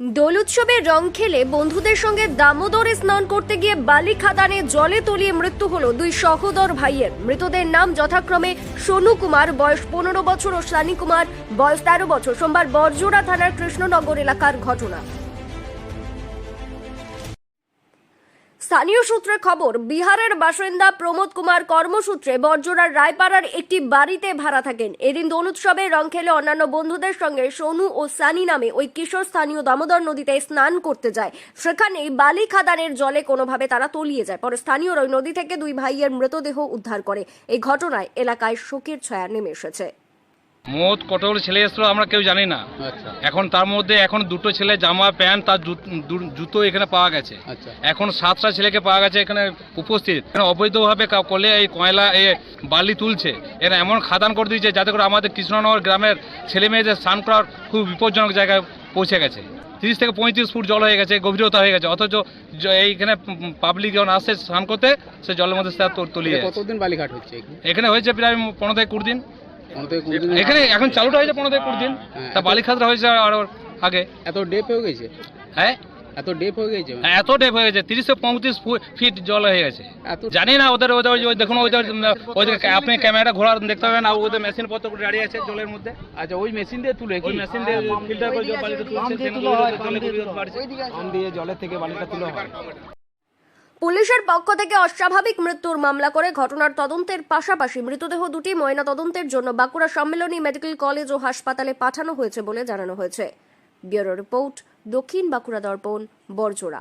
দোল উৎসবে রং খেলে বন্ধুদের সঙ্গে দামোদরে স্নান করতে গিয়ে বালি খাদানে জলে তলিয়ে মৃত্যু হলো দুই সহোদর ভাইয়ের। মৃতদের নাম যথাক্রমে সোনু কুমার, বয়স পনেরো বছর, ও সানি কুমার, বয়স তেরো বছর। সোমবার বরজোড়া থানার কৃষ্ণনগর এলাকার ঘটনা। স্থানীয় সূত্রে খবর, বিহারের বাসিন্দা প্রমোদ কুমার কর্মসূত্রে বরজোড়ার রায়পাড়ার একটি বাড়িতে ভাড়া থাকেন। এদিন দোল উৎসবে রং খেলে অন্যান্য বন্ধুদের সঙ্গে সোনু ও সানি নামে ওই কিশোর স্থানীয় দামোদর নদীতে স্নান করতে যায়। সেখানেই বালি খাদানের জলে কোনোভাবে তারা তলিয়ে যায়। পরে স্থানীয়রা ওই নদী থেকে দুই ভাইয়ের মৃতদেহ উদ্ধার করে। এই ঘটনায় এলাকায় শোকের ছায়া নেমে এসেছে। মদ কতগুলো ছেলে এসেছিল আমরা কেউ জানি না। আচ্ছা। এখন তার মধ্যে এখন দুটো ছেলে জামা প্যান্ট তার জুতো এখানে পাওয়া গেছে। আচ্ছা। এখন সাতটা ছেলেকে পাওয়া গেছে এখানে উপস্থিত। অবৈধভাবে কা- কলে এই কয়লা এই বালি তুলছে। এরা এমন খাদান করে দিয়েছে যাতে করে আমাদের কৃষ্ণনগর গ্রামের ছেলে মেয়েদের স্নান করার খুব বিপজ্জনক জায়গায় পৌঁছে গেছে। তিরিশ থেকে পঁয়ত্রিশ ফুট জল হয়ে গেছে গভীরতা হয়ে গেছে। অথচ এইখানে পাবলিক যখন আসছে স্নান করতে সে জলের মধ্যে তলিয়ে। কতদিন বালিঘাট হচ্ছে? এখানে হয়েছে প্রায় পনেরো থেকে কুড়ি দিন। এখানে এখন চালুটা হয়েছে পনেরো থেকে কুড়ি দিন। হ্যাঁ, তা এত- হয়েছে আরও আগে। এত ডেপ হয়ে গেছে? হ্যাঁ? এত ডেপ হয়ে গেছে এত ডেপ হয়ে গেছে। তিরিশ পঁয়ত্রিশ ফিট জল হয়ে গেছে। জানি না ওদের ওদের ওই ওই দেখুন ওদের ওদের আপনি ক্যামেরাটা ঘোরা দেখতে পাবেন আর ওদের মেশিন পত্র করে দাঁড়িয়ে আছে জলের মধ্যে। আচ্ছা ওই মেশিন দিয়ে তুলে ওই মেশিন দিয়ে ফিল্টার করে জল বালিতে তুলছে জলে থেকে বালিটা তুলে হয়। পুলিশের পক্ষ থেকে অস্বাভাবিক মৃত্যুর মামলা করে ঘটনার তদন্তের পাশাপাশি মৃতদেহ দুটি ময়না তদন্তের জন্য বাঁকুড়া সম্মেলনী মেডিকেল কলেজ ও হাসপাতালে পাঠানো হয়েছে বলে জানানো হয়েছে। ব্যুরো রিপোর্ট দক্ষিণ বাঁকুড়া দর্পণ, বরজোড়া।